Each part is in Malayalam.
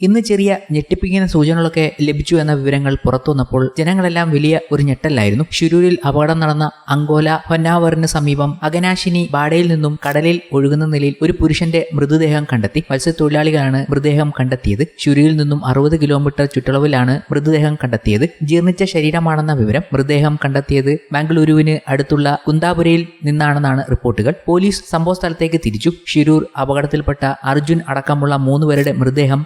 ഇന്ന് ചെറിയ ഞെട്ടിപ്പിക്കുന്ന സൂചനകളൊക്കെ ലഭിച്ചു എന്ന വിവരങ്ങൾ പുറത്തുവന്നപ്പോൾ ജനങ്ങളെല്ലാം വലിയ ഒരു ഞെട്ടലായിരുന്നു ഷിരൂരിൽ അപകടം നടന്ന അങ്കോല ഹൊന്നാവറിന് സമീപം അഗനാശിനി ബാഡയിൽ നിന്നും കടലിൽ ഒഴുകുന്ന നിലയിൽ ഒരു പുരുഷന്റെ മൃതദേഹം കണ്ടെത്തി. മത്സ്യത്തൊഴിലാളികളാണ് മൃതദേഹം കണ്ടെത്തിയത്. ഷിരൂരിൽ നിന്നും അറുപത് കിലോമീറ്റർ ചുറ്റളവിലാണ് മൃതദേഹം കണ്ടെത്തിയത്. ജീർണിച്ച ശരീരമാണെന്ന വിവരം മൃതദേഹം കണ്ടെത്തിയത് ബാംഗ്ലൂരുവിന് അടുത്തുള്ള കുന്താപുരയിൽ നിന്നാണെന്നാണ് റിപ്പോർട്ടുകൾ. പോലീസ് സംഭവ സ്ഥലത്തേക്ക് തിരിച്ചു. ഷിരൂർ അപകടത്തിൽപ്പെട്ട അർജുൻ അടക്കമുള്ള മൂന്നുപേരുടെ മൃതദേഹം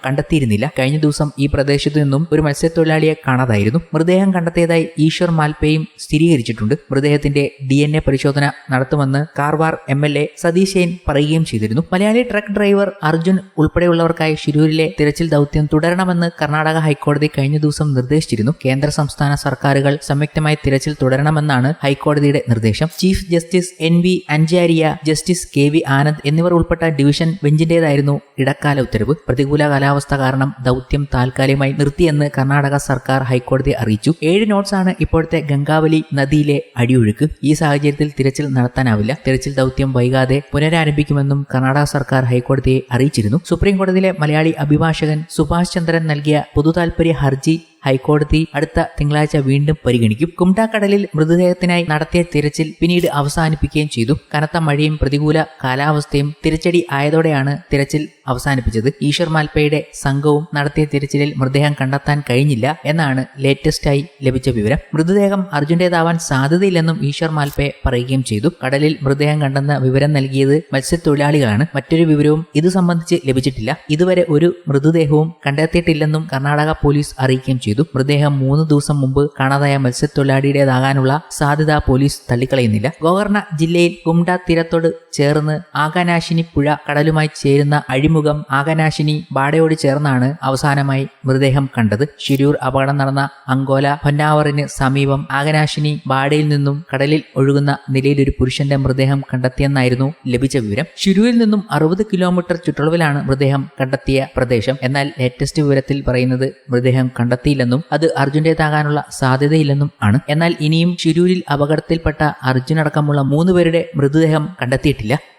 കണ്ടെത്തിയിരുന്നില്ല കഴിഞ്ഞ ദിവസം ഈ പ്രദേശത്തു നിന്നും ഒരു മത്സ്യത്തൊഴിലാളിയെ കാണാതായിരുന്നു. മൃതദേഹം കണ്ടെത്തിയതായി ഈശ്വർ മാൽപ്പയും സ്ഥിരീകരിച്ചിട്ടുണ്ട്. മൃതദേഹത്തിന്റെ ഡി എൻ എ പരിശോധന നടത്തുമെന്ന് Karwar M L A Satish Jain പറയുകയും ചെയ്തിരുന്നു. മലയാളി ട്രക്ക് ഡ്രൈവർ അർജുൻ ഉൾപ്പെടെയുള്ളവർക്കായി ഷിരൂരിലെ തിരച്ചിൽ ദൗത്യം തുടരണമെന്ന് കർണാടക ഹൈക്കോടതി കഴിഞ്ഞ ദിവസം നിർദ്ദേശിച്ചിരുന്നു. കേന്ദ്ര സംസ്ഥാന സർക്കാരുകൾ സംയുക്തമായി തിരച്ചിൽ തുടരണമെന്നാണ് ഹൈക്കോടതിയുടെ നിർദ്ദേശം. Chief justice N V Anjaria justice K V Anand എന്നിവർ ഉൾപ്പെട്ട ഡിവിഷൻ ബെഞ്ചിന്റേതായിരുന്നു ഇടക്കാല ഉത്തരവ്. പ്രതികൂല കാലാവസ്ഥ കാരണം ദൗത്യം താൽക്കാലികമായി നിർത്തിയെന്ന് കർണാടക സർക്കാർ ഹൈക്കോടതിയെ അറിയിച്ചു. ഏഴ് നോട്ട്സ് ആണ് ഇപ്പോഴത്തെ ഗംഗാവലി നദിയിലെ അടിയൊഴുക്ക്. ഈ സാഹചര്യത്തിൽ തിരച്ചിൽ നടത്താനാവില്ല. തിരച്ചിൽ ദൗത്യം വൈകാതെ പുനരാരംഭിക്കുമെന്നും കർണാടക സർക്കാർ ഹൈക്കോടതിയെ അറിയിച്ചിരുന്നു. സുപ്രീം കോടതിയിലെ മലയാളി അഭിഭാഷകൻ സുഭാഷ് ചന്ദ്രൻ നൽകിയ പൊതുതാൽപര്യ ഹർജി ഹൈക്കോടതി അടുത്ത തിങ്കളാഴ്ച വീണ്ടും പരിഗണിക്കും. കുംടാക്കടലിൽ മൃതദേഹത്തിനായി നടത്തിയ തിരച്ചിൽ പിന്നീട് അവസാനിപ്പിക്കുകയും ചെയ്തു. കനത്ത മഴയും പ്രതികൂല കാലാവസ്ഥയും തിരച്ചടി ആയതോടെയാണ് തിരച്ചിൽ അവസാനിപ്പിച്ചത്. ഈശ്വർ മാൽപ്പയുടെ സംഘവും നടത്തിയ തിരച്ചിലിൽ മൃതദേഹം കണ്ടെത്താൻ കഴിഞ്ഞില്ല എന്നാണ് ലേറ്റസ്റ്റായി ലഭിച്ച വിവരം. മൃതദേഹം അർജുന്റേതാവാൻ സാധ്യതയില്ലെന്നും ഈശ്വർ മാൽപ്പെ പറയുകയും ചെയ്തു. കടലിൽ മൃതദേഹം കണ്ടെന്ന വിവരം നൽകിയത് മത്സ്യത്തൊഴിലാളികളാണ്. മറ്റൊരു വിവരവും ഇത് സംബന്ധിച്ച് ലഭിച്ചിട്ടില്ല. ഇതുവരെ ഒരു മൃതദേഹവും കണ്ടെത്തിയിട്ടില്ലെന്നും കർണാടക പോലീസ് അറിയിക്കുകയും ചെയ്തു. മൃതദേഹം മൂന്ന് ദിവസം മുമ്പ് കാണാതായ മത്സ്യത്തൊഴിലാളിയുടേതാകാനുള്ള സാധ്യത പോലീസ് തള്ളിക്കളയുന്നില്ല. ഗോവർണ ജില്ലയിൽ കുംഡ തീരത്തോട് ചേർന്ന് ആകാനാശിനി പുഴ കടലുമായി ചേരുന്ന അഴിമുഖം ആകാനാശിനി ബാടയോട് ചേർന്നാണ് അവസാനമായി മൃതദേഹം കണ്ടത്. ഷിരൂർ അപകടം നടന്ന അങ്കോല പൊന്നാവറിന് സമീപം ആകനാശിനി ബാടയിൽ നിന്നും കടലിൽ ഒഴുകുന്ന നിലയിൽ ഒരു പുരുഷന്റെ മൃതദേഹം കണ്ടെത്തിയെന്നായിരുന്നു ലഭിച്ച വിവരം. ഷിരൂരിൽ നിന്നും അറുപത് കിലോമീറ്റർ ചുറ്റളവിലാണ് മൃതദേഹം കണ്ടെത്തിയ പ്രദേശം. എന്നാൽ ലേറ്റസ്റ്റ് വിവരത്തിൽ പറയുന്നത് മൃതദേഹം കണ്ടെത്തിയില്ലെന്നും അത് അർജുന്റേതാകാനുള്ള സാധ്യതയില്ലെന്നും ആണ്. എന്നാൽ ഇനിയും ഷിരൂരിൽ അപകടത്തിൽപ്പെട്ട അർജുൻ അടക്കമുള്ള മൂന്ന് പേരുടെ മൃതദേഹം കണ്ടെത്തിയിട്ടില്ല.